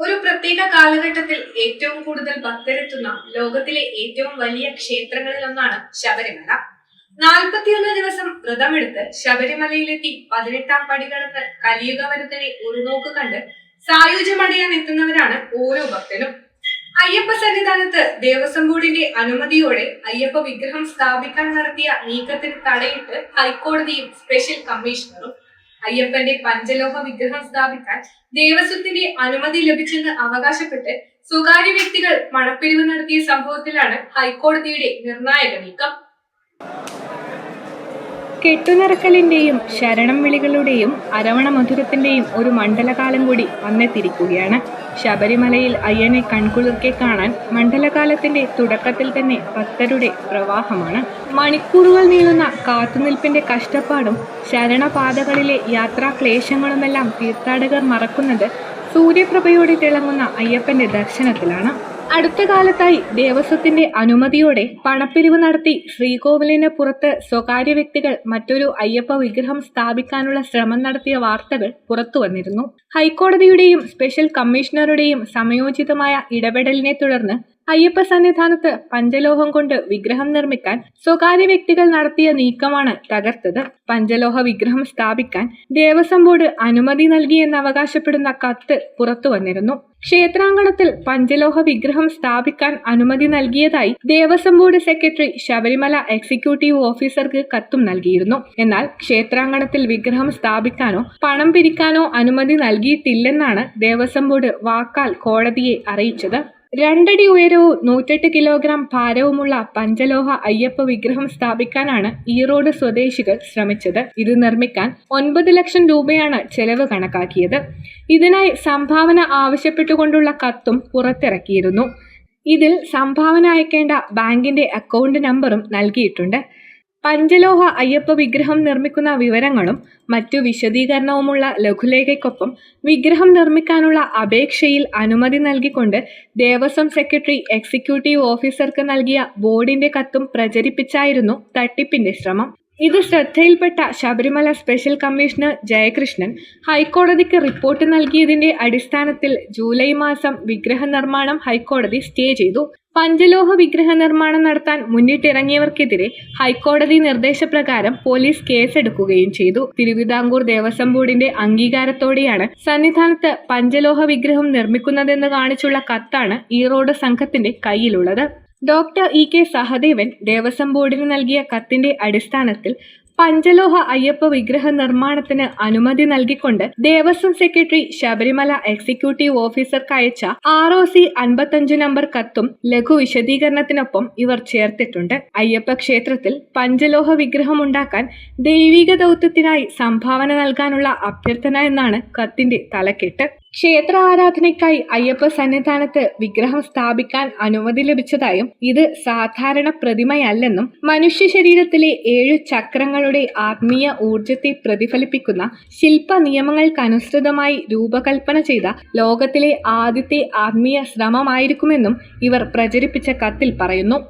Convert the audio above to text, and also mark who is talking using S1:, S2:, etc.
S1: ഒരു പ്രത്യേക കാലഘട്ടത്തിൽ ഏറ്റവും കൂടുതൽ ഭക്തരെത്തുന്ന ലോകത്തിലെ ഏറ്റവും വലിയ ക്ഷേത്രങ്ങളിൽ ഒന്നാണ് ശബരിമല. നാൽപ്പത്തിയൊന്ന് ദിവസം വ്രതമെടുത്ത് ശബരിമലയിലെത്തി പതിനെട്ടാം പടി കടന്ന് കലിയുഗ ഉറുനോക്ക് കണ്ട് സായുജ്യമടയാൻ എത്തുന്നവരാണ് ഓരോ ഭക്തനും അയ്യപ്പ സന്നിധാനത്ത് ദേവസ്വം ബോർഡിന്റെ അനുമതിയോടെ അയ്യപ്പ വിഗ്രഹം സ്ഥാപിക്കാൻ നടത്തിയ നീക്കത്തിന് തടയിട്ട് ഹൈക്കോടതിയും സ്പെഷ്യൽ കമ്മീഷണറും അയ്യപ്പന്റെ പഞ്ചലോഹ വിഗ്രഹം സ്ഥാപിക്കാൻ ദേവസ്വത്തിന്റെ അനുമതി ലഭിച്ചെന്ന് അവകാശപ്പെട്ട് സ്വകാര്യ വ്യക്തികൾ പണപ്പിരിവ് നടത്തിയ സംഭവത്തിലാണ് ഹൈക്കോടതിയുടെ നിർണായക നീക്കം.
S2: കെട്ടുനിറക്കലിന്റെയും ശരണം വിളികളുടെയും അരവണ മധുരത്തിന്റെയും ഒരു മണ്ഡലകാലം കൂടി വന്നെത്തിയിരിക്കുകയാണ് ശബരിമലയിൽ അയ്യനെ കൺകുളിർക്കെ കാണാൻ മണ്ഡലകാലത്തിന്റെ തുടക്കത്തിൽ തന്നെ ഭക്തരുടെ പ്രവാഹമാണ്. മണിക്കൂറുകൾ നീളുന്ന കാത്തുനിൽപ്പിന്റെ കഷ്ടപ്പാടും ശരണപാതകളിലെ യാത്രാക്ലേശങ്ങളുമെല്ലാം തീർത്ഥാടകർ മറക്കുന്നത് സൂര്യപ്രഭയോടെ തിളങ്ങുന്ന അയ്യപ്പന്റെ ദർശനത്തിലാണ്. അടുത്ത കാലത്തായി ദേവസ്വത്തിന്റെ അനുമതിയോടെ പണപ്പിരിവ് നടത്തി ശ്രീകോവിലിന് പുറത്ത് സ്വകാര്യ വ്യക്തികൾ മറ്റൊരു അയ്യപ്പ വിഗ്രഹം സ്ഥാപിക്കാനുള്ള ശ്രമം നടത്തിയ വാർത്തകൾ പുറത്തു വന്നിരുന്നു. ഹൈക്കോടതിയുടെയും സ്പെഷ്യൽ കമ്മീഷണറുടെയും സമയോചിതമായ ഇടപെടലിനെ തുടർന്ന് അയ്യപ്പ സന്നിധാനത്ത് പഞ്ചലോഹം കൊണ്ട് വിഗ്രഹം നിർമ്മിക്കാൻ സ്വകാര്യ വ്യക്തികൾ നടത്തിയ നീക്കമാണ് തകർത്തത്. പഞ്ചലോഹ വിഗ്രഹം സ്ഥാപിക്കാൻ ദേവസ്വം ബോർഡ് അനുമതി നൽകിയെന്ന് അവകാശപ്പെടുന്ന കത്ത് പുറത്തു വന്നിരുന്നു. ക്ഷേത്രാങ്കണത്തിൽ പഞ്ചലോഹ വിഗ്രഹം സ്ഥാപിക്കാൻ അനുമതി നൽകിയതായി Devaswom board secretary Sabarimala executive ഓഫീസർക്ക് കത്തും നൽകിയിരുന്നു. എന്നാൽ ക്ഷേത്രാങ്കണത്തിൽ വിഗ്രഹം സ്ഥാപിക്കാനോ പണം പിരിക്കാനോ അനുമതി നൽകിയിട്ടില്ലെന്നാണ് ദേവസ്വം ബോർഡ് വാക്കാൽ കോടതിയെ അറിയിച്ചത്. രണ്ടടി ഉയരവും നൂറ്റെട്ട് കിലോഗ്രാം ഭാരവുമുള്ള പഞ്ചലോഹ അയ്യപ്പ വിഗ്രഹം സ്ഥാപിക്കാനാണ് ഈറോഡ് സ്വദേശികൾ ശ്രമിച്ചത്. ഇത് നിർമ്മിക്കാൻ ഒൻപത് ലക്ഷം രൂപയാണ് ചെലവ് കണക്കാക്കിയത്. ഇതിനായി സംഭാവന ആവശ്യപ്പെട്ടുകൊണ്ടുള്ള കത്തും പുറത്തിറക്കിയിരുന്നു. ഇതിൽ സംഭാവന അയക്കേണ്ട ബാങ്കിന്റെ അക്കൗണ്ട് നമ്പറും നൽകിയിട്ടുണ്ട്. പഞ്ചലോഹ അയ്യപ്പ വിഗ്രഹം നിർമ്മിക്കുന്ന വിവരങ്ങളും മറ്റു വിശദീകരണവുമുള്ള ലഘുലേഖയ്ക്കൊപ്പം വിഗ്രഹം നിർമ്മിക്കാനുള്ള അപേക്ഷയിൽ അനുമതി നൽകിക്കൊണ്ട് ദേവസ്വം സെക്രട്ടറി എക്സിക്യൂട്ടീവ് ഓഫീസർക്ക് നൽകിയ ബോർഡിന്റെ കത്തും പ്രചരിപ്പിച്ചായിരുന്നു തട്ടിപ്പിന്റെ ശ്രമം. ഇത് ശ്രദ്ധയിൽപ്പെട്ട ശബരിമല സ്പെഷ്യൽ കമ്മീഷണർ ജയകൃഷ്ണൻ ഹൈക്കോടതിക്ക് റിപ്പോർട്ട് നൽകിയതിന്റെ അടിസ്ഥാനത്തിൽ ജൂലൈ മാസം വിഗ്രഹ നിർമ്മാണം ഹൈക്കോടതി സ്റ്റേ ചെയ്തു. പഞ്ചലോഹ വിഗ്രഹ നിർമ്മാണം നടത്താൻ മുന്നിട്ടിറങ്ങിയവർക്കെതിരെ ഹൈക്കോടതി നിർദ്ദേശപ്രകാരം പോലീസ് കേസെടുക്കുകയും ചെയ്തു. തിരുവിതാംകൂർ ദേവസ്വം ബോർഡിന്റെ അംഗീകാരത്തോടെയാണ് സന്നിധാനത്ത് പഞ്ചലോഹ വിഗ്രഹം നിർമ്മിക്കുന്നതെന്ന് കാണിച്ചുള്ള കത്താണ് ഈറോഡ് സംഘത്തിന്റെ കയ്യിലുള്ളത്. Doctor E K Sahadevan Devaswom ബോർഡിന് നൽകിയ കത്തിന്റെ അടിസ്ഥാനത്തിൽ പഞ്ചലോഹ അയ്യപ്പ വിഗ്രഹ നിർമ്മാണത്തിന് അനുമതി നൽകിക്കൊണ്ട് ദേവസ്വം സെക്രട്ടറി ശബരിമല എക്സിക്യൂട്ടീവ് ഓഫീസർക്ക് അയച്ച ആർ ഒ സി അൻപത്തഞ്ച് നമ്പർ കത്തും ലഘു വിശദീകരണത്തിനൊപ്പം ഇവർ ചേർത്തിട്ടുണ്ട്. അയ്യപ്പ ക്ഷേത്രത്തിൽ പഞ്ചലോഹ വിഗ്രഹം ഉണ്ടാക്കാൻ ദൈവിക ദൗത്യത്തിനായി സംഭാവന നൽകാനുള്ള അഭ്യർത്ഥന എന്നാണ് കത്തിന്റെ തലക്കെട്ട്. ക്ഷേത്ര ആരാധനയ്ക്കായി അയ്യപ്പ സന്നിധാനത്ത് വിഗ്രഹം സ്ഥാപിക്കാൻ അനുമതി ലഭിച്ചതായും ഇത് സാധാരണ പ്രതിമയല്ലെന്നും മനുഷ്യ ശരീരത്തിലെ ഏഴു ചക്രങ്ങളുടെ ആത്മീയ ഊർജത്തെ പ്രതിഫലിപ്പിക്കുന്ന ശില്പ നിയമങ്ങൾക്കനുസൃതമായി രൂപകൽപ്പന ചെയ്ത ലോകത്തിലെ ആദ്യത്തെ ആത്മീയ ശ്രമമായിരിക്കുമെന്നും ഇവർ പ്രചരിപ്പിച്ച കത്തിൽ പറയുന്നു.